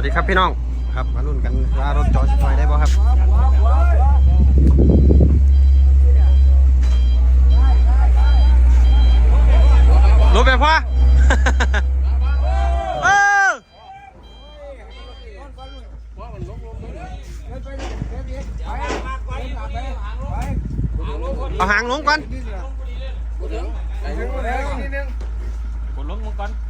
วัสดีครับพี่น้อง ครับมาลุ้นกันว่ารถจอดสิถอยได้บ่ครับรถแบบพ่อเออเอาหางลงก่อนกดลงมึงก่อน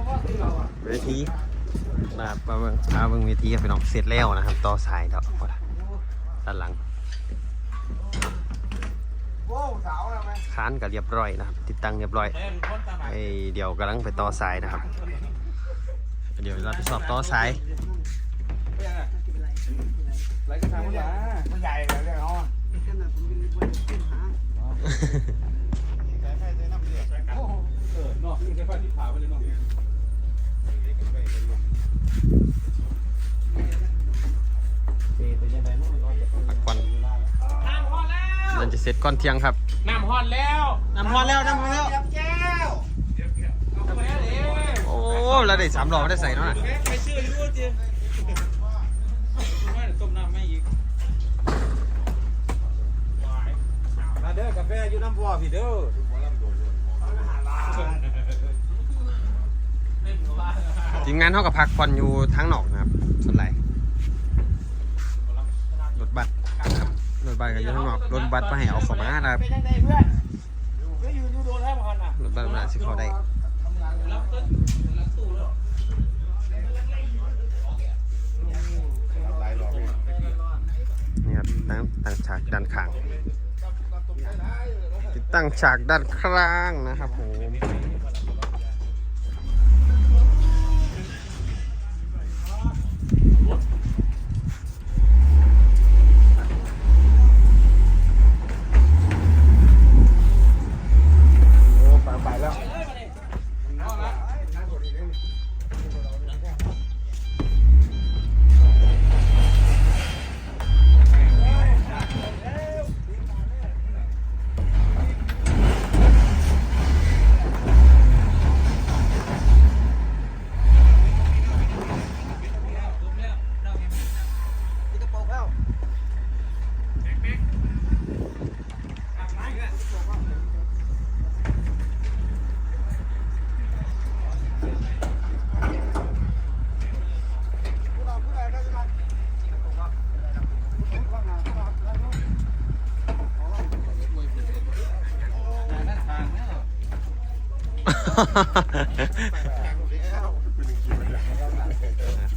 เวทีนะครับมาเบิ่งมาเบิ่งเวทีครับพี่น้องเสร็จแล้วนะครับ ต่อสายแล้วพอละด้านหลังค้านก็เรียบร้อยนะครับ ติดตั้งเรียบร้อยไอเดี๋ยวกำลังไปต่อสายนะครับ เดี๋ยวเราไปสอบต่อสายไรก็ทำมันละมันใหญ่เลยเนี่ยอ๋อเออนอกนี่แค่ฟ้าที่ผ่าไปเลยนอกพัก เสร็จก่อนเที่ยงครับ น้ำฮอนแล้วน้ำฮอนแล้วน้ำฮอนแล้ว แก้วโอ้เราได้สามรอบไม่ได้ใส่เนาะน่ะไปชื่อรู้จริงต้มน้ำไม่อีกมาเด้อกาแฟอยู่น้ำพ่อพี่เด้อทีมงานเท่ากับพักผ่อนอยู่ทั้งนอกนะครับส่วนไหลรถ รถบัสก็อยู่ทั้งนอกรถบัสมาให้เอาเข้ามานะครับเป็นยังไงเพื่อนก็อยู่อยู่โดนแทบพันอะรถบัสมาสิเขาได้นี่ครับตั้งตั้งฉากด้านข้างติดตั้งฉากด้านข้างนะครับผม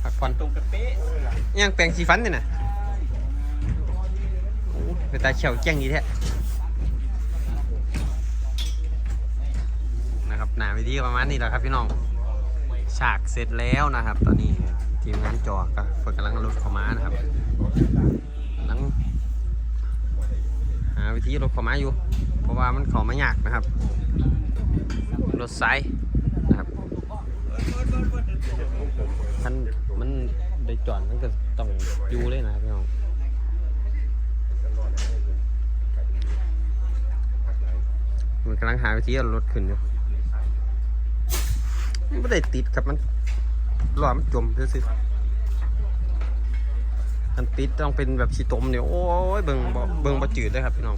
พักผ่อนตรงกระเป๊ะยังแปลงสีฟันเนี่ยนะเป็นตาเขียวแจ้งดีแท้นะครับหนาวิธีประมาณนี้แหละครับพี่น้องฉากเสร็จแล้วนะครับ ตอนนี้ทีมงานจอก็กำลังรถเข้ามานะครับ วิธีรถข้ามาอยู่ เพราะว่ามันข้ามายากนะครับ รถไซส์นะครับท่านมันได้จอดมันก็ต้องอยู่เลยนะครับพี่น้องมันกำลังหาวิธีเอารถขึ้นอยู่ไม่ได้ติดครับมันล้อมันจมซื่อๆ มันติดต้องเป็นแบบชีตมเนี่ยโอ้ยเบิ่งบ่เบิ่งบ่จืดเลยครับพี่น้อง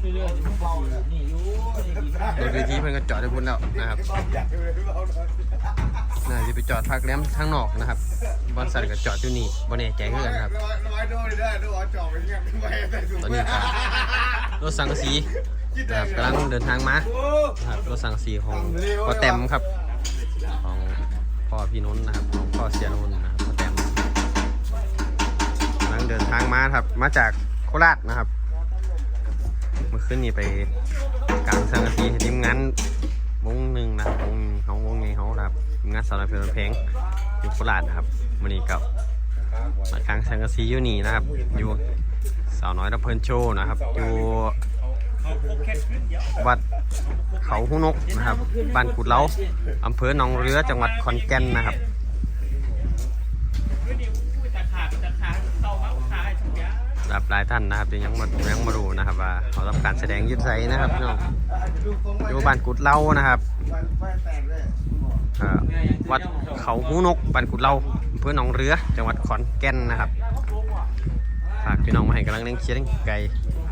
เป็นเรื่องนี่เบาเลยนี่อยู่นี่ดีรถเวทีเพิ่นก็จอดได้พุ่นแล้วนะครับน่าจะไปจอดพักแรมทางนอกนะครับบริษัทก็จอดอยู่นี่บ่แน่ใจคือกันครับน้อยโดนได้ดูอ๋อจอบไปเงี้ยไม่ใส่ถุงตอนนี้ครับรถสังกสีนะครับกำลังเดินทางมาครับรถสังกสีของพ่อแต้มครับของพ่อพี่นนท์นะครับ พ่อเสียนนนะครับพ่อแต้มกำลังเดินทางมาครับ มาจากโคราชนะครับ เมื่อคืนนี้ไปกลางสังกะสีทีมงานวงหนึ่งนะครับวงเขาวงไงเขาครับทีมงานสารเพลินเพลงอยู่โคราชนะครับวันนี้กับมากลางสังกะสีอยู่นี่นะครับ อยู่สาวน้อยรับเพลินโชว์นะครับ อยู่วัดเขาหูนกนะครับ บ้านกุดเล้าอำเภอหนองเรือจังหวัดขอนแก่นนะครับ รับหลายท่านนะครับที่ยังมายังมาดูนะครับว่าเขาทำการแสดงยึดใสนะครับพี่น้องอยู่บ้านกุดเล่านะครับวัดเขาหูนกบ้านกุดเล่าอำเภอหนองเรือ จังหวัดขอนแก่นนะครับฝากพี่น้องมาให้กำลังเลี้ยงเชียร์เลี้ยงไก่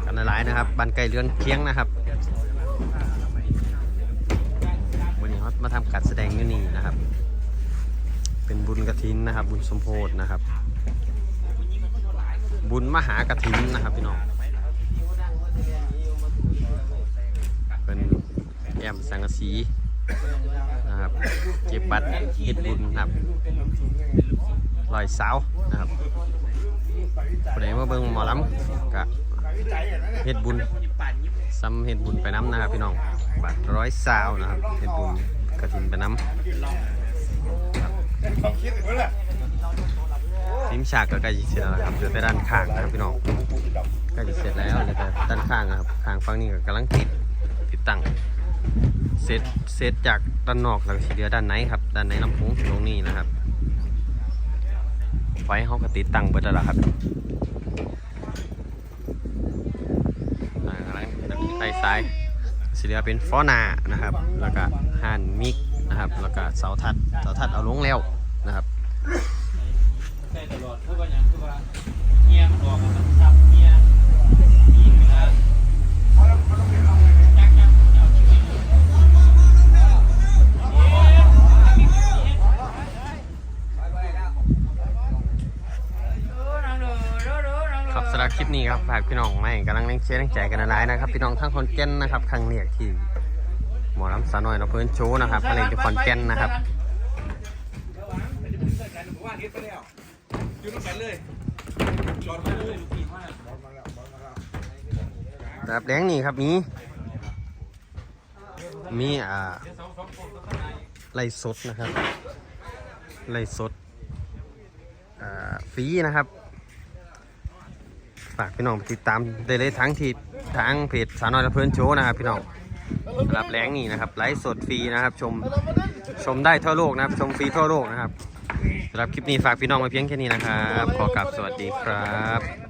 กันหลายๆนะครับบ้านไก่เรือนเคียงนะครับวันนี้เขามาทำการแสดงยู่นี่นะครับ เป็นบุญกระถินนะครับ บุญสมโพธนะครับ บุญมหากฐินนะครับพี่น้องเป็นแอมสังกสีนะครับเก็บบัตรเฮ็ดบุญนะครับลอยเสานะครับผู้ใดมาเบิ่งหมอลำกะเฮ็ดบุญซ้ำเฮ็ดบุญไปน้ำนะครับพี่น้องบัตรร้อยสาวนะครับเฮ็ดบุญกระถินไปน้ำ ทีมฉากก็ใกล้จะเสร็จแล้วนะครับเหลือแต่ด้านข้างนะครับพี่น้องใกล้จะเสร็จแล้วเหลือแต่ด้านข้างนะครับข้างฝั่งนี้ก็กำลังติดติดตั้งเสร็จเสร็จจากด้านนอกแล้วก็สิเหลือด้านในครับด้านในลำโพงตรงนี้นะครับ ไฟเขาก็ติดตั้งไปแล้วล่ะครับอ่ากำลังไปซ้ายสิเหลือเป็นฟอนานะครับ แล้วก็ห่านมิกนะครับ แล้วก็เสาทัดเสาทัดเอาลงแล้วนะครับ ว่าอย่างคือว่าเงียมันออกมันซับเงียนี่นะจักจักเอาจริงครับสำหรับคลิปนี้ครับฝากพี่น้องไม่กำลังเล่นเชียร์เล่นใจกันหลายๆนะครับ พี่น้องทั้งคนแก่นนะครับครั้งเรียกที่หมอลำสาวน้อยเราเพิ่นโชว์นะครับมาเล่นที่คอนแก่นนะครับ อยู่ตรงกันเลยจอดมาเลยลูกพี่มากแบบแดงนี่ครับมี มีอ่าไล่สดนะครับ ไล่สดอ่าฟรีนะครับ ฝากพี่น้องติดตามได้เลยทั้งที่ทางเพจสาวน้อยละเพื่อนโชว์นะครับพี่น้องรับแรงนี่นะครับไลฟ์สดฟรีนะครับ ชมชมได้ทั่วโลกนะครับ ชมฟรีทั่วโลกนะครับ สำหรับคลิปนี้ฝากพี่น้องไว้เพียงแค่นี้นะครับ ขอกลับสวัสดีครับ